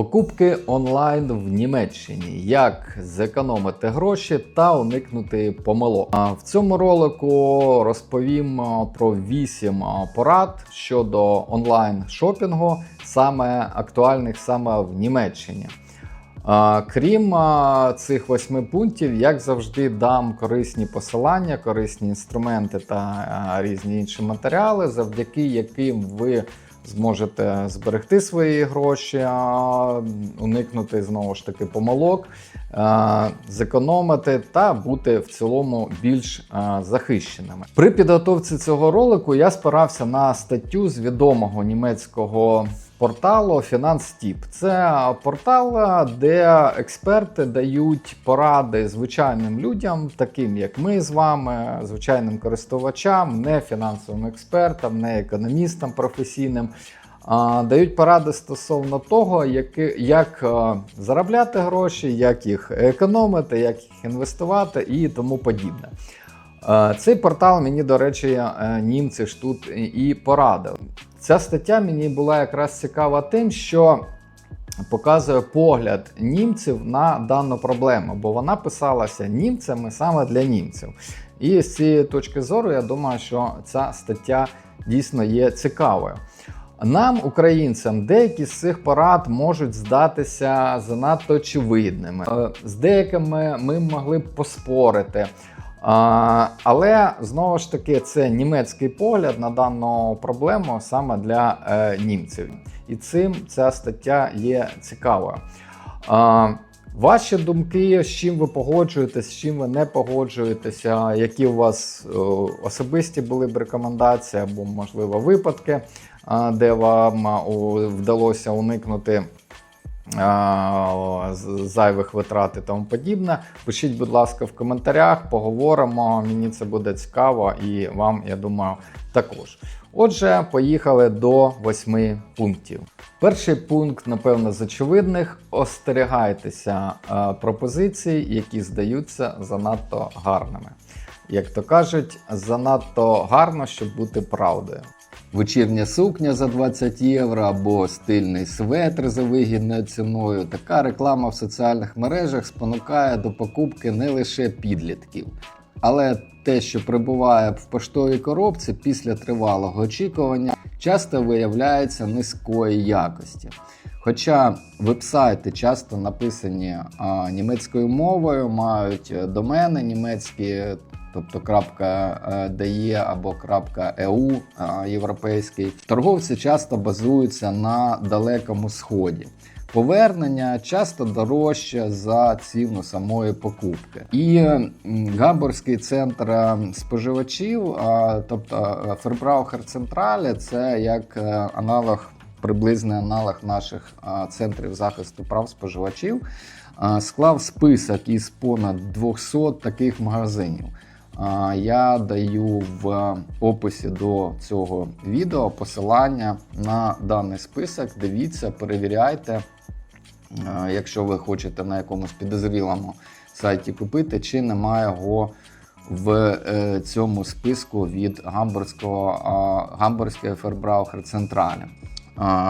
Покупки онлайн в Німеччині. Як зекономити гроші та уникнути помилок. В цьому ролику розповім про 8 порад щодо онлайн шопінгу, саме актуальних саме в Німеччині. Крім цих восьми пунктів, як завжди, дам корисні посилання, корисні інструменти та різні інші матеріали, завдяки яким ви зможете зберегти свої гроші, уникнути знову ж таки помилок, зекономити та бути в цілому більш захищеними. При підготовці цього ролику я спирався на статтю з відомого німецького порталу FinanceTip. Це портал, де експерти дають поради звичайним людям, таким як ми з вами, звичайним користувачам, не фінансовим експертам, не економістам професійним. Дають поради стосовно того, як, як заробляти гроші, як їх економити, як їх інвестувати і тому подібне. Цей портал мені, до речі, німці ж тут і- порадив. Ця стаття мені була якраз цікава тим, що показує погляд німців на дану проблему, бо вона писалася німцями саме для німців. І з цієї точки зору, я думаю, що ця стаття дійсно є цікавою. Нам, українцям, деякі з цих порад можуть здатися занадто очевидними. Е, З деякими ми могли б поспорити. А, але знову ж таки, це німецький погляд на дану проблему саме для е, німців. І цим ця стаття є цікавою. А, Ваші думки, з чим ви погоджуєтесь, з чим ви не погоджуєтеся, які у вас е, особисті були б рекомендації або, можливо, випадки, де вам вдалося уникнути зайвих витрат і тому подібне. Пишіть, будь ласка, в коментарях, поговоримо. Мені це буде цікаво і вам, я думаю, також. Отже, поїхали до восьми пунктів. Перший пункт, напевно, з очевидних: остерігайтеся е, пропозицій, які здаються занадто гарними. Як то кажуть, занадто гарно, щоб бути правдою. Вечірня сукня за 20 євро або стильний светр за вигідною ціною. Така реклама в соціальних мережах спонукає до покупки не лише підлітків. Але те, що прибуває в поштовій коробці після тривалого очікування, часто виявляється низької якості. Хоча вебсайти часто написані а, німецькою мовою, мають е, домени німецькі, тобто крапка .de або .eu а, європейський, торговці часто базуються на далекому сході. Повернення часто дорожче за ціну самої покупки. І Гамбурзький центр е, споживачів, тобто е, Фербраухер Централі, це як е, аналог, приблизний аналог наших центрів захисту прав споживачів, склав список із понад 200 таких магазинів. Я даю в описі до цього відео посилання на даний список. Дивіться, перевіряйте, якщо ви хочете на якомусь підозрілому сайті купити, чи немає його в е, цьому списку від гамбурзького гамбурзької Фербраухер Централі.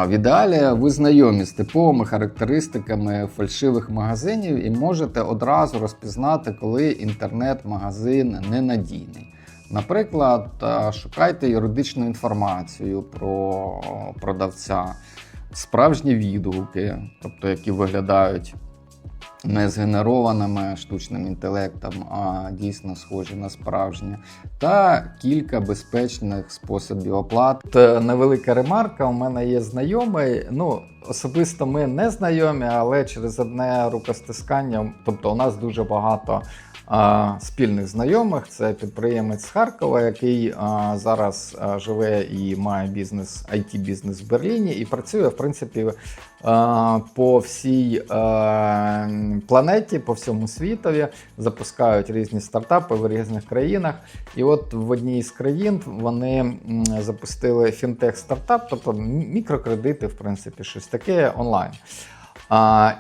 В ідеалі ви знайомі з типовими характеристиками фальшивих магазинів і можете одразу розпізнати, коли інтернет-магазин ненадійний. Наприклад, шукайте юридичну інформацію про продавця, справжні відгуки, тобто які виглядають не згенерованими штучним інтелектом, а дійсно схожі на справжнє, та кілька безпечних способів оплати. Е, Невелика ремарка. У мене є знайомий. Ну особисто ми не знайомі, але через одне рукостискання, тобто у нас дуже багато. Спільних знайомих це підприємець Харкова, який зараз живе і має бізнес, it бізнес в Берліні, і працює в принципі по всій планеті, по всьому світові. Запускають різні стартапи в різних країнах. І от в одній з країн вони запустили фінтех-стартап, тобто мікрокредити, в принципі, щось таке онлайн.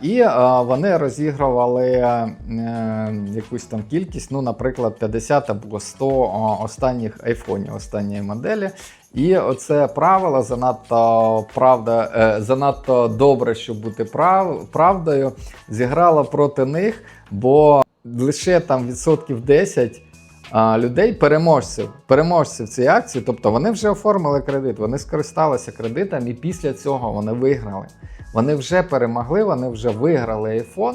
І вони розігрували е, якусь там кількість, ну, наприклад, 50 або 100 останніх айфонів, останньої моделі. І оце правило занадто правда, е, занадто добре, щоб бути прав, правдою, зіграло проти них, бо лише там відсотків 10 а, людей, переможців, переможців цієї акції, тобто вони вже оформили кредит, вони скористалися кредитом, і після цього вони виграли. Вони вже перемогли, вони вже виграли iPhone.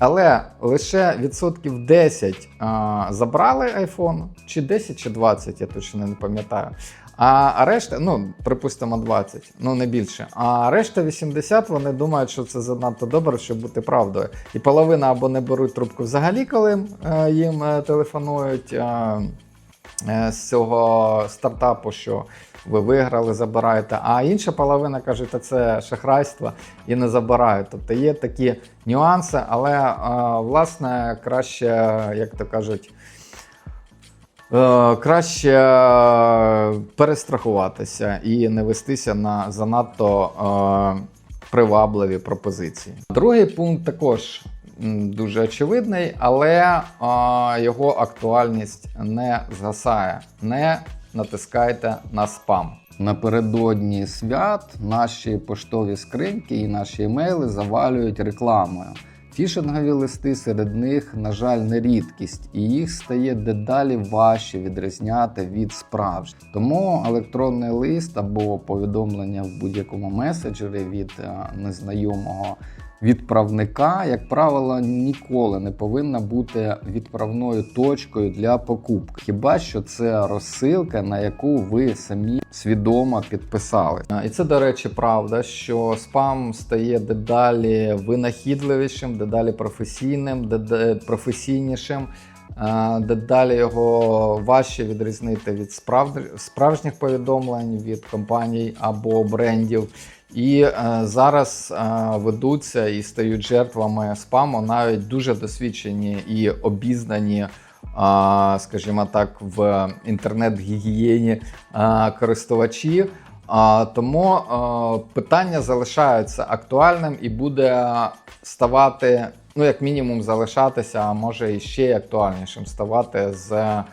Але лише відсотків 10 а, забрали iPhone, чи 10, чи 20, я точно не пам'ятаю. А решта, ну, припустимо, 20, ну не більше. А решта 80 вони думають, що це занадто добре, щоб бути правдою. І половина або не беруть трубку взагалі, коли е, їм е, телефонують е, з цього стартапу, що ви виграли, забираєте. А інша половина каже, та це шахрайство і не забирають. Тобто є такі нюанси, але власне краще, як то кажуть. Е, Краще е, перестрахуватися і не вестися на занадто е, привабливі пропозиції. Другий пункт також дуже очевидний, але його актуальність не згасає. Не натискайте на спам. Напередодні свят наші поштові скриньки і наші емейли завалюють рекламою. Фішингові листи серед них, на жаль, не рідкість, і їх стає дедалі важче відрізняти від справжніх. Тому електронний лист або повідомлення в будь-якому меседжері від е, незнайомого відправника, як правило, ніколи не повинна бути відправною точкою для покупки. Хіба що це розсилка, на яку ви самі свідомо підписали. І це, до речі, правда, що спам стає дедалі винахідливішим, дедалі професійним, деде- професійнішим. Дедалі його важче відрізнити від справжніх повідомлень від компаній або брендів. І е, зараз е, ведуться і стають жертвами спаму навіть дуже досвідчені і обізнані, е, скажімо так, в інтернет-гігієні е, користувачі. А, тому е, питання залишається актуальним і буде ставати, ну як мінімум, залишатися, а може і ще актуальнішим ставати з е,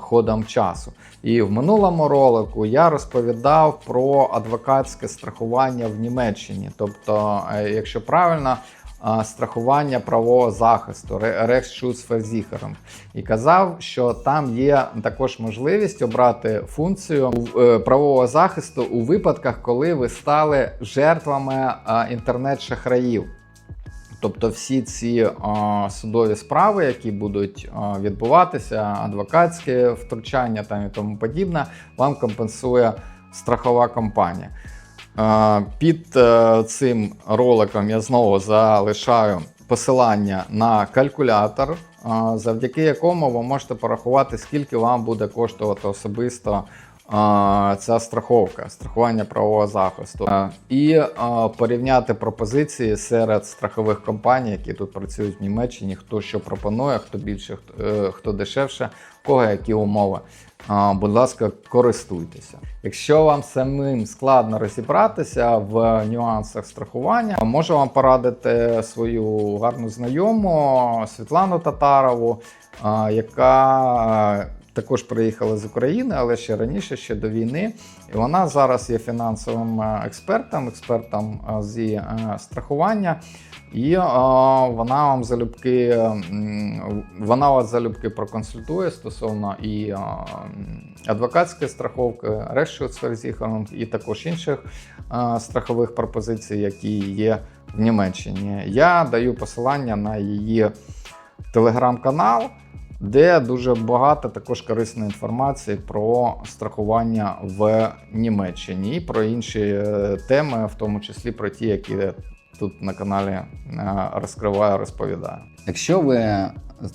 ходом часу. І в минулому ролику я розповідав про адвокатське страхування в Німеччині. Тобто, е, якщо правильно, е, страхування правового захисту Rechtschutzversicherung. І казав, що там є також можливість обрати функцію е, правового захисту у випадках, коли ви стали жертвами е, інтернет-шахраїв. Тобто всі ці е, судові справи, які будуть е, відбуватися, адвокатське втручання там і тому подібне, вам компенсує страхова компанія. Е, під е, цим роликом я знову залишаю посилання на калькулятор, е, завдяки якому ви можете порахувати, скільки вам буде коштувати особисто ця страховка, страхування правового захисту, і порівняти пропозиції серед страхових компаній, які тут працюють в Німеччині, хто що пропонує, хто більше, хто, е, дешевше, в кого які умови. Будь ласка, користуйтеся. Якщо вам самим складно розібратися в нюансах страхування, можу вам порадити свою гарну знайому Світлану Татарову, яка також приїхала з України, але ще раніше, ще до війни. І вона зараз є фінансовим е, експертом, експертом е, зі е, страхування. І вона вам залюбки, вона вас залюбки проконсультує стосовно і адвокатської страховки, Rechtschutzversicherung і також інших страхових пропозицій, які є в Німеччині. Я даю посилання на її телеграм-канал, де дуже багато також корисної інформації про страхування в Німеччині і про інші е, теми, в тому числі про ті, які тут на каналі е, розкриваю, розповідаю. Якщо ви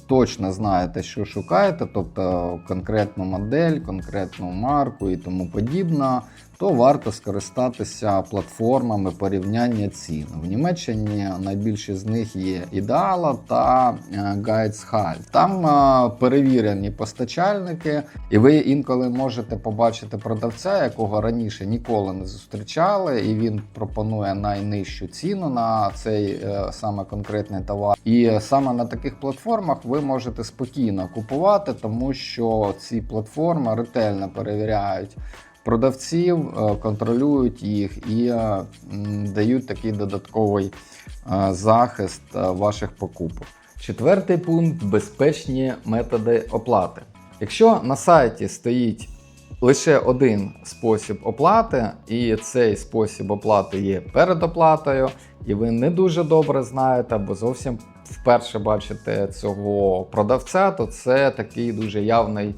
точно знаєте, що шукаєте, тобто конкретну модель, конкретну марку і тому подібне, то варто скористатися платформами порівняння цін. В Німеччині найбільші з них є Ідеала та е, Там е, перевірені постачальники, і ви інколи можете побачити продавця, якого раніше ніколи не зустрічали, і він пропонує найнижчу ціну на цей е, саме конкретний товар. І саме на таких платформах ви можете спокійно купувати, тому що ці платформи ретельно перевіряють продавців, е, контролюють їх і е, дають такий додатковий е, захист ваших покупок. Четвертий пункт безпечні методи оплати. Якщо на сайті стоїть лише один спосіб оплати, і цей спосіб оплати є передоплатою, і ви не дуже добре знаєте або зовсім вперше бачите цього продавця, то це такий дуже явний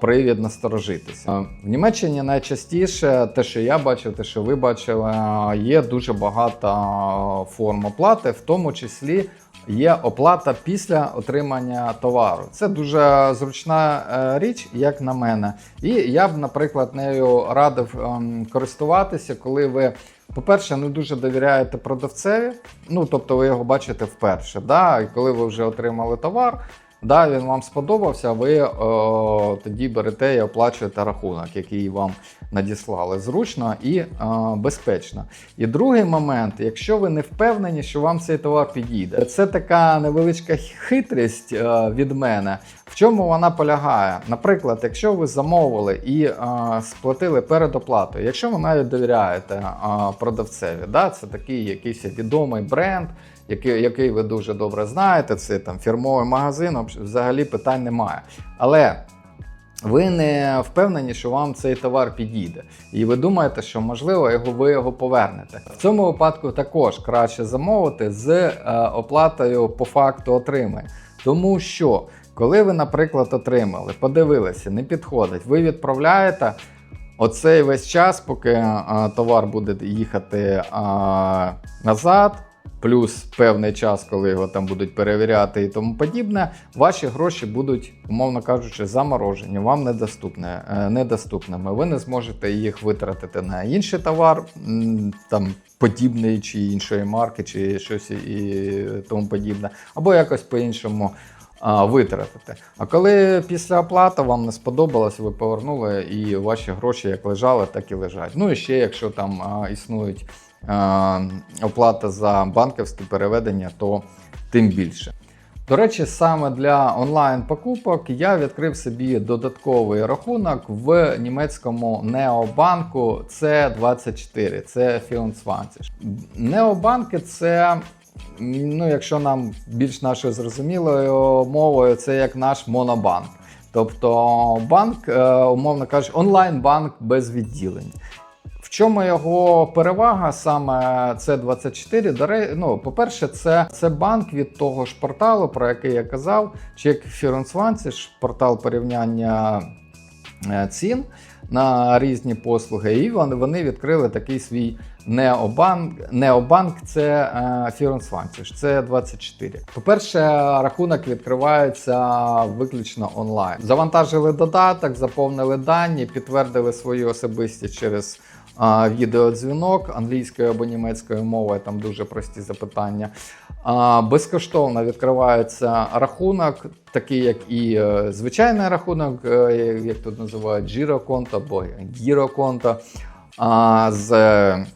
привід насторожитися. В Німеччині найчастіше те, що я бачив, те, що ви бачили, є дуже багато форм оплати, в тому числі. Є оплата після отримання товару. Це дуже зручна е, річ, як на мене. І я б, наприклад, нею радив ем, користуватися, коли ви, по-перше, не дуже довіряєте продавцеві. Ну, тобто ви його бачите вперше. Да? І коли ви вже отримали товар, да, він вам сподобався, ви е, тоді берете і оплачуєте рахунок, який вам надіслали. Зручно і е, безпечно. І другий момент, якщо ви не впевнені, що вам цей товар підійде, це така невеличка хитрість е, від мене. В чому вона полягає? Наприклад, якщо ви замовили і е, сплатили передоплату, якщо ви навіть довіряєте е, продавцеві, да, це такий якийсь відомий бренд, який, який ви дуже добре знаєте, це там фірмовий магазин, взагалі питань немає. Але ви не впевнені, що вам цей товар підійде, і ви думаєте, що можливо його ви його повернете. В цьому випадку також краще замовити з е, оплатою по факту отримання. Тому що, коли ви, наприклад, отримали, подивилися, не підходить, ви відправляєте. Оцей весь час, поки а, товар буде їхати а, назад, плюс певний час, коли його там будуть перевіряти і тому подібне, ваші гроші будуть, умовно кажучи, заморожені, вам недоступні, е, недоступними. Ви не зможете їх витратити на інший товар, там подібний чи іншої марки, чи щось і тому подібне, або якось по-іншому. Витратити. А коли після оплати вам не сподобалось, ви повернули і ваші гроші як лежали, так і лежать. Ну і ще, якщо там існують оплата за банківські переведення, то тим більше. До речі, саме для онлайн-покупок я відкрив собі додатковий рахунок в німецькому необанку C24, це 24. Необанки це. Ну, якщо нам більш нашою зрозумілою мовою, це як наш монобанк. Тобто банк, е, умовно кажучи, онлайн-банк без відділень. Чому його перевага саме C24? До ну, по-перше, це, це банк від того ж порталу, про який я казав, чи як ж портал порівняння е, цін на різні послуги. І вони, відкрили такий свій необанк. Необанк це Фірунсванці, це 24. По-перше, рахунок відкривається виключно онлайн. Завантажили додаток, заповнили дані, підтвердили свою особистість через а, відеодзвінок англійською або німецькою мовою, там дуже прості запитання. А, безкоштовно відкривається рахунок, такий як і е, звичайний рахунок, е, як тут називають джіроконто або гіроконто. А, з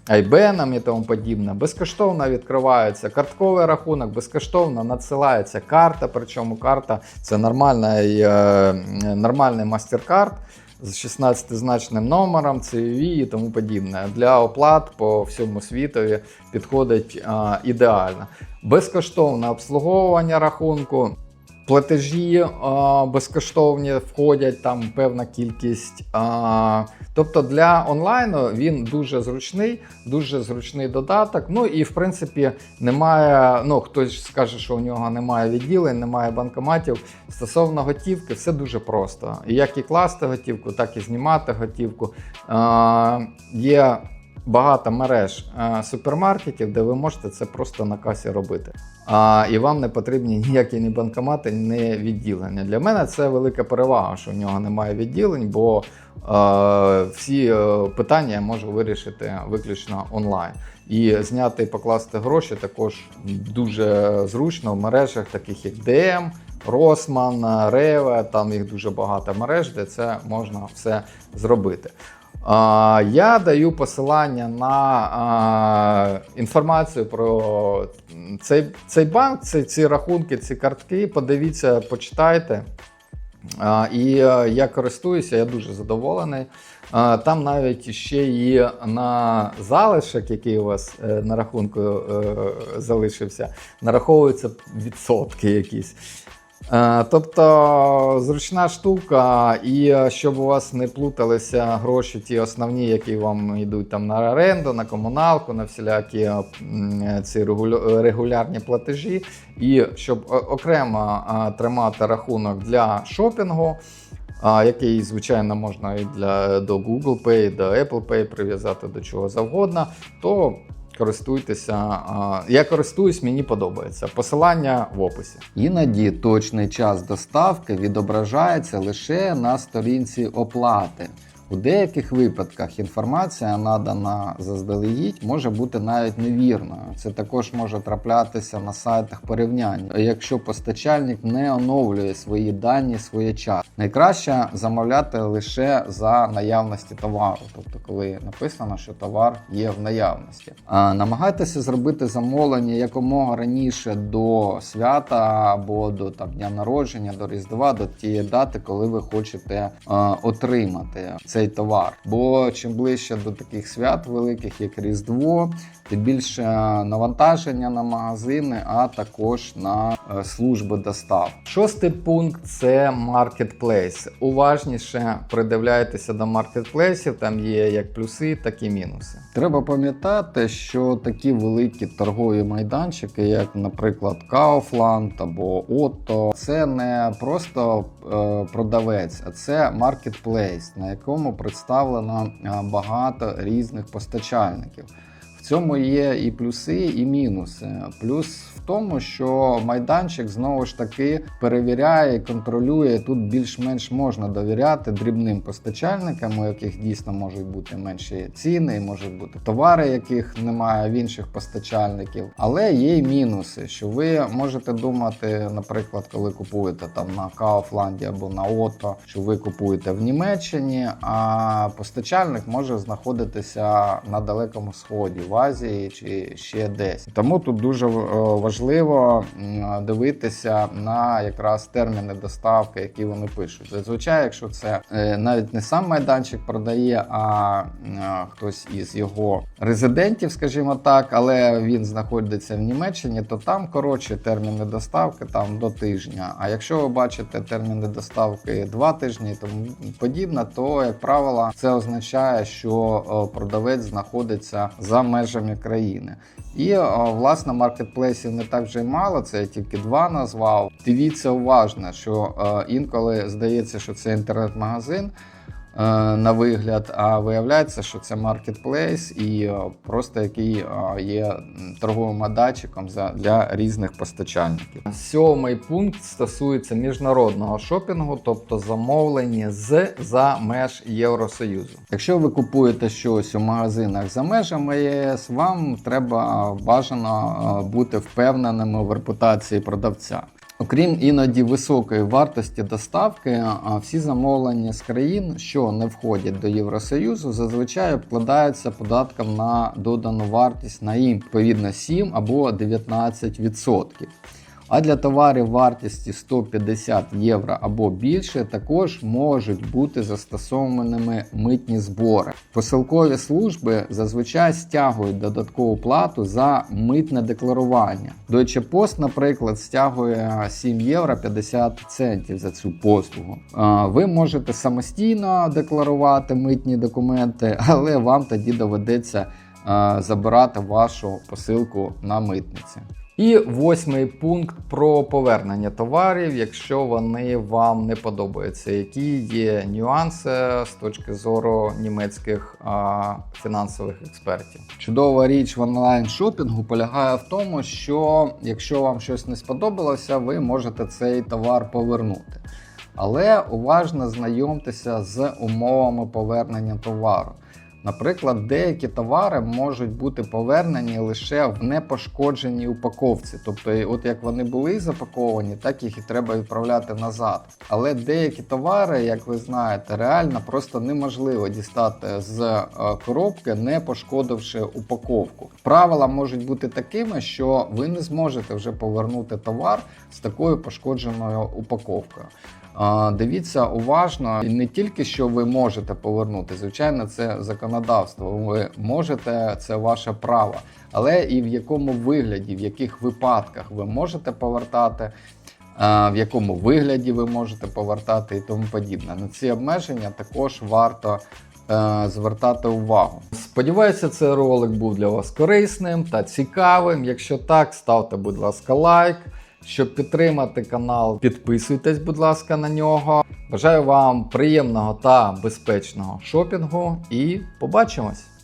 IBAN і тому подібне. Безкоштовно відкривається картковий рахунок, безкоштовно надсилається карта. Причому карта це нормальний, е, нормальний мастер-карт з 16-значним номером, CVV і тому подібне. Для оплат по всьому світові підходить а, ідеально. Безкоштовне обслуговування рахунку. Платежі а, безкоштовні входять там певна кількість. А, тобто для онлайну він дуже зручний, дуже зручний додаток. Ну і в принципі немає. Ну хтось скаже, що у нього немає відділень, немає банкоматів. Стосовно готівки, все дуже просто. Як і класти готівку, так і знімати готівку. А, є багато мереж е, супермаркетів, де ви можете це просто на касі робити. А, і вам не потрібні ніякі ні банкомати, ні відділення. Для мене це велика перевага, що в нього немає відділень, бо е, всі е, питання я можу вирішити виключно онлайн. І зняти і покласти гроші також дуже зручно в мережах, таких як DM, Росман, Реве, там їх дуже багато мереж, де це можна все зробити. Я даю посилання на інформацію про цей цей банк, ці, ці рахунки, ці картки. Подивіться, почитайте. І е, я користуюся, я дуже задоволений. Там навіть ще і на залишок, який у вас е, на рахунку е, залишився, нараховуються відсотки якісь. Е, Тобто зручна штука, і е, щоб у вас не плуталися гроші, ті основні, які вам йдуть там на оренду, на комуналку, на всілякі е, ці регулярні платежі, і щоб окремо тримати рахунок для шопінгу. Який, звичайно, можна і для до Google Pay, до Apple Pay прив'язати до чого завгодно, то користуйтеся. Я користуюсь, мені подобається. Посилання в описі. Іноді точний час доставки відображається лише на сторінці оплати. У деяких випадках інформація, надана заздалегідь, може бути навіть невірною. Це також може траплятися на сайтах порівнянь, якщо постачальник не оновлює свої дані своєчасно. Найкраще замовляти лише за наявності товару, тобто коли написано, що товар є в наявності. Намагайтеся зробити замовлення якомога раніше до свята або до там дня народження, до різдва, до тієї дати, коли ви хочете е, отримати цей товар. Бо чим ближче до таких свят великих, як Різдво, тим більше навантаження на магазини, а також на е, служби достав. Шостий пункт це маркетплейс. Уважніше придивляйтеся до маркетплейсів, там є як плюси, так і мінуси. Треба пам'ятати, що такі великі торгові майданчики, як, наприклад, Kaufland або Otto, це не просто е, продавець, а це маркетплейс, на якому представлено е, багато різних постачальників. В цьому є і плюси, і мінуси. Плюс тому, що майданчик знову ж таки перевіряє контролює. Тут більш-менш можна довіряти дрібним постачальникам, у яких дійсно можуть бути менші ціни, можуть бути товари, яких немає в інших постачальників. Але є й мінуси, що ви можете думати, наприклад, коли купуєте там на Kaufland або на Otto, що ви купуєте в Німеччині, а постачальник може знаходитися на далекому сході, в Азії чи ще десь. Тому тут дуже е, важливо дивитися на якраз терміни доставки, які вони пишуть. Зазвичай, якщо це е, навіть не сам майданчик продає, а хтось із його резидентів, скажімо так, але він знаходиться в Німеччині, то там коротше терміни доставки там до тижня. А якщо ви бачите терміни доставки два тижні тому подібне, то як правило це означає, що е, продавець знаходиться за межами країни. І е, власне маркетплейсів не так вже й мало, це я тільки два назвав. Дивіться уважно, що е, інколи здається, що це інтернет-магазин. Е, На вигляд, а виявляється, що це маркетплейс і е, просто який е, є торговим майданчиком за- для різних постачальників. Сьомий пункт стосується міжнародного шопінгу, тобто замовлення з за меж Євросоюзу. Якщо ви купуєте щось у магазинах за межами ЄС, вам треба бажано бути впевненими в репутації продавця. Окрім іноді високої вартості доставки, всі замовлення з країн, що не входять до Євросоюзу, зазвичай обкладаються податком на додану вартість на їм відповідно 7 або 19%. А для товарів вартості 150 євро або більше також можуть бути застосованими митні збори. Посилкові служби зазвичай стягують додаткову плату за митне декларування. Deutsche Post, наприклад, стягує 7 євро 50 центів за цю послугу. Ви можете самостійно декларувати митні документи, але вам тоді доведеться забирати вашу посилку на митниці. І восьмий пункт про повернення товарів, якщо вони вам не подобаються. Які є нюанси з точки зору німецьких а, фінансових експертів? Чудова річ в онлайн шопінгу полягає в тому, що якщо вам щось не сподобалося, ви можете цей товар повернути. Але уважно знайомтеся з умовами повернення товару. Наприклад, деякі товари можуть бути повернені лише в непошкодженій упаковці. Тобто, от як вони були запаковані, так їх і треба відправляти назад. Але деякі товари, як ви знаєте, реально просто неможливо дістати з е, коробки, не пошкодивши упаковку. Правила можуть бути такими, що ви не зможете вже повернути товар з такою пошкодженою упаковкою. Дивіться уважно, і не тільки що ви можете повернути, звичайно, це законодавство. Ви можете, це ваше право, але і в якому вигляді, в яких випадках ви можете повертати, в якому вигляді ви можете повертати і тому подібне. На ці обмеження також варто е, звертати увагу. Сподіваюся, цей ролик був для вас корисним та цікавим. Якщо так, ставте, будь ласка, лайк. Щоб підтримати канал, підписуйтесь, будь ласка, на нього. Бажаю вам приємного та безпечного шопінгу і побачимось!